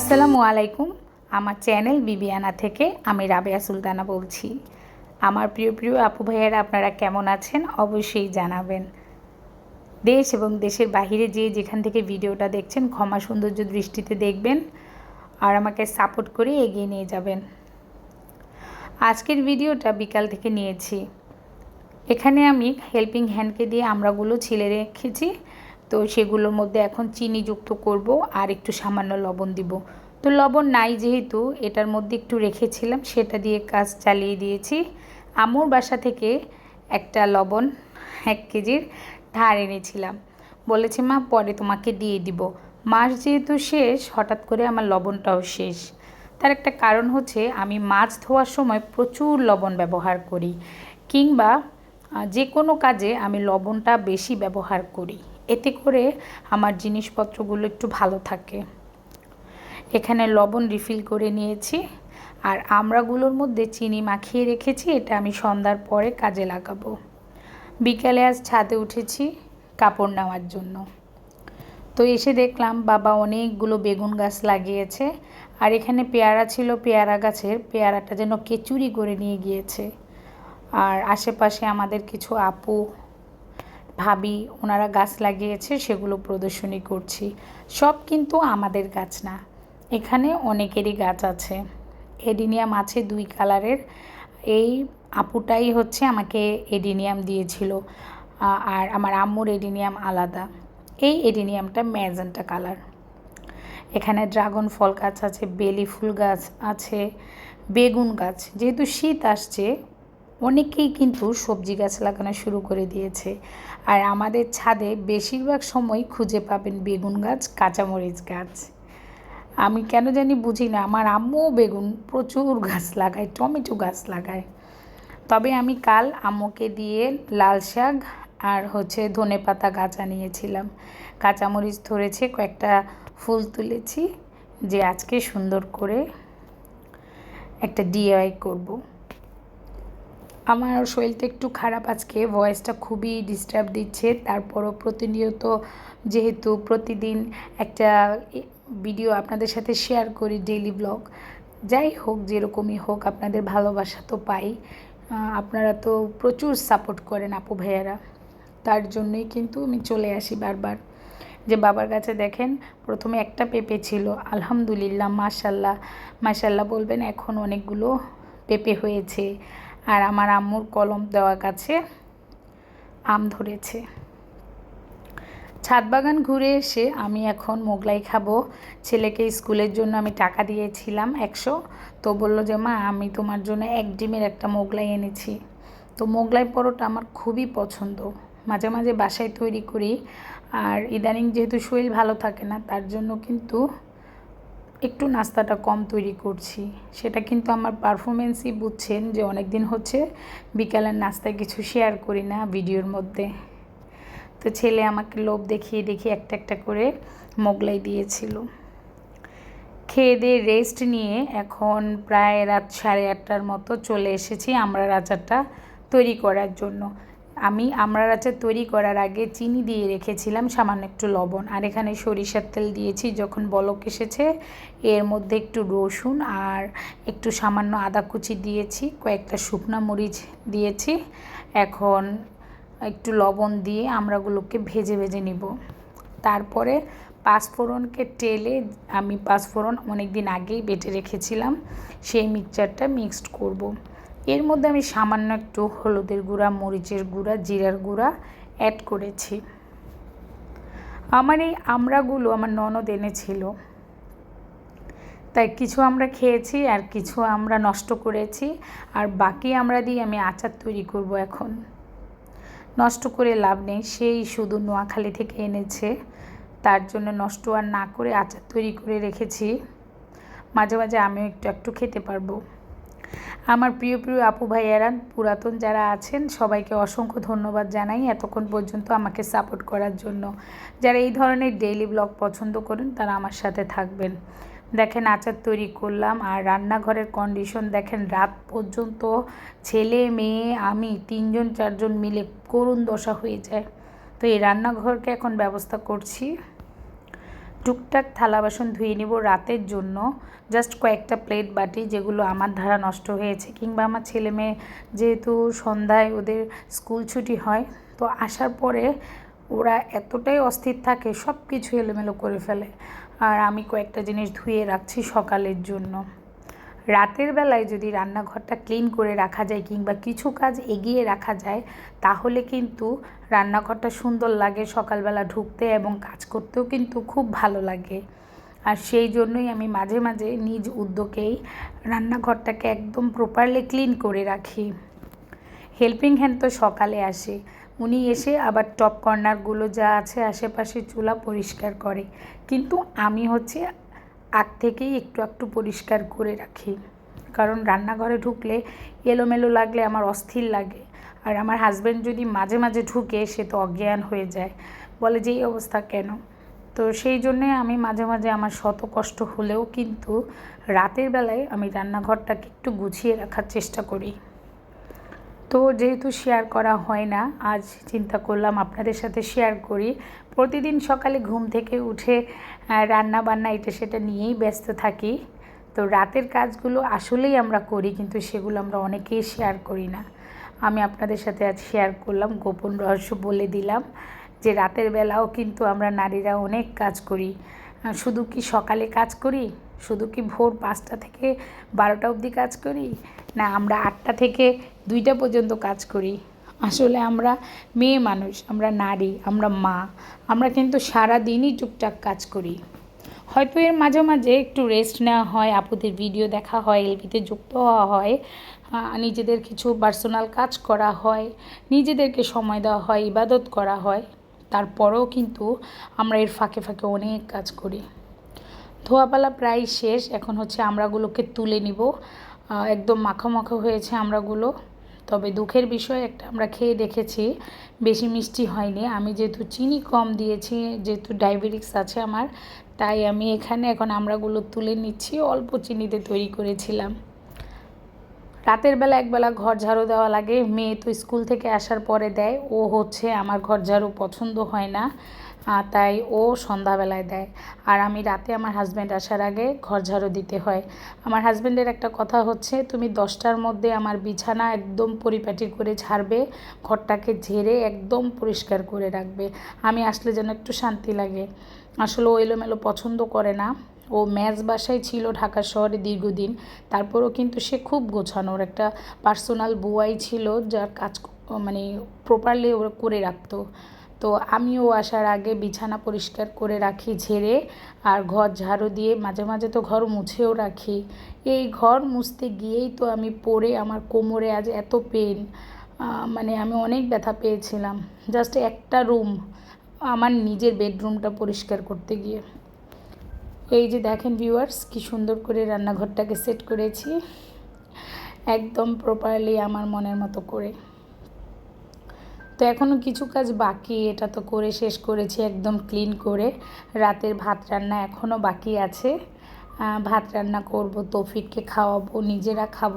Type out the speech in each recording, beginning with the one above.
আসসালামু আলাইকুম। আমার চ্যানেল বিবিয়ানা থেকে আমি রাবেয়া সুলতানা বলছি। আমার প্রিয় প্রিয় আপু ভাইয়েরা, আপনারা কেমন আছেন? অবশ্যই জানাবেন। দেশ এবং দেশের বাহিরে যে যেখান থেকে ভিডিওটা দেখছেন, ক্ষমা সৌন্দর্য দৃষ্টিতে দেখবেন আর আমাকে সাপোর্ট করে এগিয়ে নিয়ে যাবেন। আজকের ভিডিওটা বিকাল থেকে নিয়েছি। এখানে আমি হেল্পিং হ্যান্ডকে দিয়ে আমরাগুলো ছিলে রেখেছি। তো সেগুলোর মধ্যে এখন চিনি যুক্ত করব আর একটু সামান্য লবণ দিব। তো লবণ নাই যেহেতু, এটার মধ্যে একটু রেখেছিলাম, সেটা দিয়ে কাজ চালিয়ে দিয়েছি। আমুর বাসা থেকে একটা লবণ এক কেজির ধার এনেছিলাম। বলেছে, মা, পরে তোমাকে দিয়ে দিব। মাস যেহেতু শেষ, হঠাৎ করে আমার লবণটাও শেষ। তার একটা কারণ হচ্ছে, আমি মাছ ধোয়ার সময় প্রচুর লবণ ব্যবহার করি। কিংবা যে কোনো কাজে আমি লবণটা বেশি ব্যবহার করি। এতে করে আমার জিনিসপত্রগুলো একটু ভালো থাকে। এখানে লবণ রিফিল করে নিয়েছি। আর আমড়াগুলোর মধ্যে চিনি মাখিয়ে রেখেছি, এটা আমি সন্ধ্যার পরে কাজে লাগাবো। বিকালে আজ ছাদে উঠেছি কাপড় নেওয়ার জন্য। তো এসে দেখলাম বাবা অনেকগুলো বেগুন গাছ লাগিয়েছে। আর এখানে পেয়ারা ছিল, পেয়ারা গাছের, পেয়ারাটা যেন কেচুরি করে নিয়ে গিয়েছে। আর আশেপাশে আমাদের কিছু আপু ভাবি, ওনারা গাছ লাগিয়েছে, সেগুলো প্রদর্শনী করছি। সব কিন্তু আমাদের গাছ না। এখানে অনেকেরই গাছ আছে। এডিনিয়াম আছে দুই কালারের। এই আপুটাই হচ্ছে আমাকে এডিনিয়াম দিয়েছিল। আর আমার আম্মুর এডিনিয়াম আলাদা। এই এডিনিয়ামটা ম্যাজেন্টা কালার। এখানে ড্রাগন ফল গাছ আছে, বেলি ফুল গাছ আছে, বেগুন গাছ। যেহেতু শীত আসছে অনেকেই কিন্তু সবজি গাছ লাগানো শুরু করে দিয়েছে। আর আমাদের ছাদে বেশিরভাগ সময় খুঁজে পাবেন বেগুন গাছ, কাঁচামরিচ গাছ। আমি কেন জানি বুঝি না, আমার আম্মুও বেগুন, প্রচুর গাছ লাগায়, টমেটো গাছ লাগায়। তবে আমি কাল আম্মুকে দিয়ে লাল শাক আর হচ্ছে ধনে পাতা গাছ আনিয়েছিলাম। কাঁচামরিচ ধরেছে, কয়েকটা ফুল তুলেছি যে আজকে সুন্দর করে একটা ডিআই করব। আমার শরীরটা একটু খারাপ আজকে ভয়েসটা খুবই ডিস্টার্ব দিচ্ছে। তারপরও প্রতিনিয়ত যেহেতু প্রতিদিন একটা ভিডিও আপনাদের সাথে শেয়ার করি ডেইলি ব্লগ যাই হোক যেরকমই হোক আপনাদের ভালোবাসা তো পাই। আপনারা তো প্রচুর সাপোর্ট করেন আপু ভাইয়ারা। তার জন্যই কিন্তু আমি চলে আসি বারবার। যে বাবার কাছে দেখেন, প্রথমে একটা পেঁপে ছিল, আলহামদুলিল্লাহ, মাশাল্লাহ। মাশাল্লাহ বলবেন, এখন অনেকগুলো পেঁপে হয়েছে। আর আমার আম্মুর কলম দেওয়া গাছে আম ধরেছে। ছাদ বাগান ঘুরে এসে আমি এখন মোগলাই খাব। ছেলেকে স্কুলের জন্য আমি টাকা দিয়েছিলাম একশো। তো বলল যে, মা, আমি তোমার জন্য এক ডিমের একটা মোগলাই এনেছি। তো মোগলাই পরোটা আমার খুবই পছন্দ। মাঝে মাঝে বাসায় তৈরি করি। আর ইদানিং যেহেতু শরীর ভালো থাকে না, তার জন্য কিন্তু একটু নাস্তাটা কম তৈরি করছি। সেটা কিন্তু আমার পারফরমেন্সই বুঝছেন যে অনেক দিন হচ্ছে বিকালের নাস্তায় কিছু শেয়ার করি না ভিডিওর মধ্যে। তো ছেলে আমাকে লোভ দেখিয়ে দেখিয়ে একটা একটা করে মোগলাই দিয়েছিল। খেয়ে দিয়ে রেস্ট নিয়ে এখন প্রায় রাত সাড়ে আটটার মতো চলে এসেছি আমরা রাজারটা তৈরি করার জন্য। আমি আমড়ার আচার তৈরি করার আগে চিনি দিয়ে রেখেছিলাম সামান্য একটু লবণ। আর এখানে সরিষার তেল দিয়েছি, যখন বলক এসেছে, এর মধ্যে একটু রসুন আর একটু সামান্য আদা কুচি দিয়েছি, কয়েকটা শুকনো মরিচ দিয়েছি। এখন একটু লবণ দিয়ে আমরাগুলোকে ভেজে ভেজে নিব। তারপরে পাঁচফোড়নকে টেলে আমি পাঁচফোড়ন অনেক দিন আগেই বেটে রেখেছিলাম, সেই মিক্সচারটা মিক্সড করব। এর মধ্যে আমি সামান্য একটু হলুদের গুঁড়া, মরিচের গুঁড়া, জিরার গুঁড়া অ্যাড করেছি। আমার এই আমড়াগুলো আমার ননদ এনেছিল। তাই কিছু আমরা খেয়েছি আর কিছু আমরা নষ্ট করেছি আর বাকি আমরা দিয়ে আমি আচার তৈরি করব এখন। নষ্ট করে লাভ নেই, সেই শুধু নোয়াখালী থেকে এনেছে। তার জন্য নষ্ট আর না করে আচার তৈরি করে রেখেছি। মাঝে মাঝে আমিও একটু একটু খেতে পারব। আমার প্রিয় প্রিয় আপু ভাইয়ারা, পুরাতন যারা আছেন, সবাইকে অসংখ্য ধন্যবাদ জানাই এতক্ষণ পর্যন্ত আমাকে সাপোর্ট করার জন্য। যারা এই ধরনের ডেইলি ব্লগ পছন্দ করেন, তারা আমার সাথে থাকবেন। দেখেন আচার তৈরি করলাম, আর রান্নাঘরের কন্ডিশন দেখেন, রাত পর্যন্ত ছেলে, মেয়ে, আমি তিনজন, চারজন মিলে করুণ দশা হয়ে যায়। তো এই রান্নাঘরকে এখন ব্যবস্থা করছি। টুকটাক থালা বাসন ধুয়ে নিব রাতের জন্য। জাস্ট কয়েকটা প্লেট বাটি যেগুলো আমার ধারা নষ্ট হয়েছে কিংবা আমার ছেলে মেয়ে যেহেতু সন্ধ্যায় ওদের স্কুল ছুটি হয়, তো আসার পরে ওরা এতটাই অস্থির থাকে সব কিছু এলোমেলো করে ফেলে। আর আমি কয়েকটা জিনিস ধুয়ে রাখছি সকালের জন্য। রাতের বেলায় যদি রান্নাঘরটা ক্লিন করে রাখা যায় কিংবা কিছু কাজ এগিয়ে রাখা যায়, তাহলে কিন্তু রান্নাঘরটা সুন্দর লাগে, সকালবেলা ঢুকতে এবং কাজ করতেও কিন্তু খুব ভালো লাগে। আর সেই জন্যই আমি মাঝে মাঝে নিজ উদ্যোগেই রান্নাঘরটাকে একদম প্রপারলি ক্লিন করে রাখি। হেল্পিং হ্যান্ড তো সকালে আসে। উনি এসে আবার টপ কর্নারগুলো যা আছে, আশেপাশে চুলা পরিষ্কার করে। কিন্তু আমি হচ্ছে আগ থেকেই একটু একটু পরিষ্কার করে রাখি। কারণ রান্নাঘরে ঢুকলে এলোমেলো লাগলে আমার অস্থির লাগে। আর আমার হাজব্যান্ড যদি মাঝে মাঝে ঢুকে সে তো অজ্ঞান হয়ে যায়। বলে যে, এই অবস্থা কেন? তো সেই জন্যে আমি মাঝে মাঝে আমার শত কষ্ট হলেও কিন্তু রাতের বেলায় আমি রান্নাঘরটাকে একটু গুছিয়ে রাখার চেষ্টা করি। তো যেহেতু শেয়ার করা হয় না, আজ চিন্তা করলাম আপনাদের সাথে শেয়ার করি। প্রতিদিন সকালে ঘুম থেকে উঠে রান্না বান্না এটা সেটা নিয়েই ব্যস্ত থাকি। তো রাতের কাজগুলো আসলেই আমরা করি, কিন্তু সেগুলো আমরা অনেকেই শেয়ার করি না। আমি আপনাদের সাথে আজ শেয়ার করলাম, গোপন রহস্য বলে দিলাম যে রাতের বেলাও কিন্তু আমরা নারীরা অনেক কাজ করি। শুধু কি সকালে কাজ করি? শুধু কি ভোর পাঁচটা থেকে বারোটা অবধি কাজ করি? না, আমরা আটটা থেকে দুইটা পর্যন্ত কাজ করি। আসলে আমরা মেয়ে মানুষ, আমরা নারী, আমরা মা, আমরা কিন্তু সারা দিনই টুকটাক কাজ করি। হয়তো এর মাঝে মাঝে একটু রেস্ট নেওয়া হয়, আপুদের ভিডিও দেখা হয় এলপিতে যুক্ত হওয়া হয় নিজেদের কিছু পার্সোনাল কাজ করা হয়, নিজেদেরকে সময় দেওয়া হয়, ইবাদত করা হয়, তারপরেও কিন্তু আমরা এর ফাঁকে ফাঁকে অনেক কাজ করি। ধোয়াপালা প্রায় শেষ, এখন হচ্ছে আমরাগুলোকে তুলে নিব। একদম মাখো মাখো হয়েছে আমরাগুলো। তবে দুঃখের বিষয় একটা, আমরা খেয়ে দেখেছি, বেশি মিষ্টি হয়নি। আমি যেহেতু চিনি কম দিয়েছি, যেহেতু ডায়াবেটিক্স আছে আমার, তাই আমি এখানে এখন আমরাগুলো তুলে নিচ্ছি, অল্প চিনিতে তৈরি করেছিলাম। রাতের বেলা একবেলা ঘর ঝাড়ু দেওয়া লাগে। মেয়ে তো স্কুল থেকে আসার পরে দেয়। ও হচ্ছে আমার ঘর ঝাড়ু পছন্দ হয় না। তাই ও সন্ধ্যাবেলায় দেয়। আর আমি রাতে আমার হাজব্যান্ড আসার আগে ঘর ঝাড়ু দিতে হয়। আমার হাজব্যান্ডের একটা কথা হচ্ছে, তুমি দশটার মধ্যে আমার বিছানা একদম পরিপাটি করে ছাড়বে, ঘরটাকে ঝেড়ে একদম পরিষ্কার করে রাখবে। আমি আসলে যেন একটু শান্তি লাগে। আসলে ও এলোমেলো পছন্দ করে না। ও ম্যাচ বাসায় ছিল ঢাকা শহরে দীর্ঘদিন। তারপরও কিন্তু সে খুব গোছানোর একটা পার্সোনাল বুয়াই ছিল, যার কাজ মানে প্রপারলি ওরা করে রাখতো। তো আমিও আসার আগে বিছানা পরিষ্কার করে রাখি ঝেড়ে আর ঘর ঝাড়ু দিয়ে মাঝে মাঝে তো ঘর মুছেও রাখি। এই ঘর মুছতে গিয়েই তো আমি পড়ে আমার কোমরে আজ এত পেন মানে আমি অনেক ব্যথা পেয়েছিলাম। জাস্ট একটা রুম আমার নিজের বেডরুমটা পরিষ্কার করতে গিয়ে। এই যে দেখেন ভিউয়ার্স কি সুন্দর করে রান্নাঘরটাকে সেট করেছি। একদম প্রপারলি আমার মনের মতো করে। তো এখনও কিছু কাজ বাকি, এটা তো করে শেষ করেছি একদম ক্লিন করে। রাতের ভাত রান্না এখনও বাকি আছে। ভাত রান্না করব, তৌফিককে খাওয়াবো, নিজেরা খাব।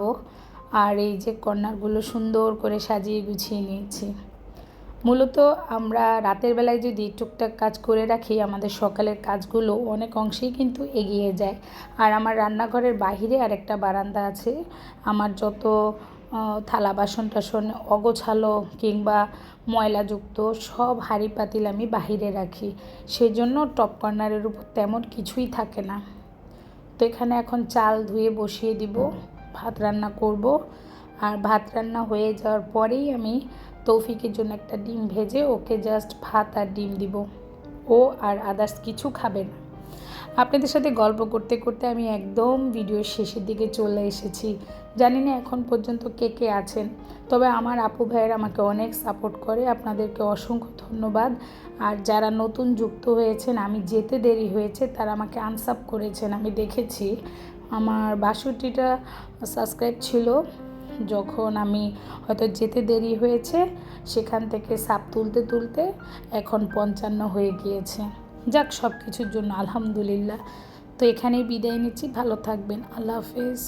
আর এই যে কর্নারগুলো সুন্দর করে সাজিয়ে গুছিয়ে নিয়েছি। মূলত আমরা রাতের বেলায় যদি টুকটাক কাজ করে রাখি, আমাদের সকালের কাজগুলো অনেক অংশেই কিন্তু এগিয়ে যায়। আর আমার রান্নাঘরের বাহিরে আরেকটা বারান্দা আছে। আমার যত থালা বাসন টাসন অগোছালো কিংবা ময়লাযুক্ত সব হাঁড়ি পাতিল আমি বাহিরে রাখি। সেই জন্য টপ কর্নারের উপর তেমন কিছুই থাকে না। তো এখানে এখন চাল ধুয়ে বসিয়ে দিব, ভাত রান্না করব। আর ভাত রান্না হয়ে যাওয়ার পরেই আমি তৌফিকের জন্য একটা ডিম ভেজে ওকে জাস্ট ভাত আর ডিম দিব। ও আর আদার্স কিছু খাবে না। আপনাদের সাথে গল্প করতে করতে আমি একদম ভিডিওর শেষের দিকে চলে এসেছি। জানি না এখন পর্যন্ত কে কে আছেন, তবে আমার আপু ভাইয়ের আমাকে অনেক সাপোর্ট করে, আপনাদেরকে অসংখ্য ধন্যবাদ। আর যারা নতুন যুক্ত হয়েছেন, আমি যেতে দেরি হয়েছে, তারা আমাকে আনসাপ করেছেন, আমি দেখেছি। আমার বাষট্টিটা সাবস্ক্রাইব ছিল, যখন আমি হয়তো যেতে দেরি হয়েছে, সেখান থেকে সাপ তুলতে তুলতে এখন পঞ্চান্ন হয়ে গিয়েছে। যাক সব কিছুর জন্য আলহামদুলিল্লাহ। তো এখানেই বিদায় নিচ্ছি ভালো থাকবেন আল্লাহ হাফেজ।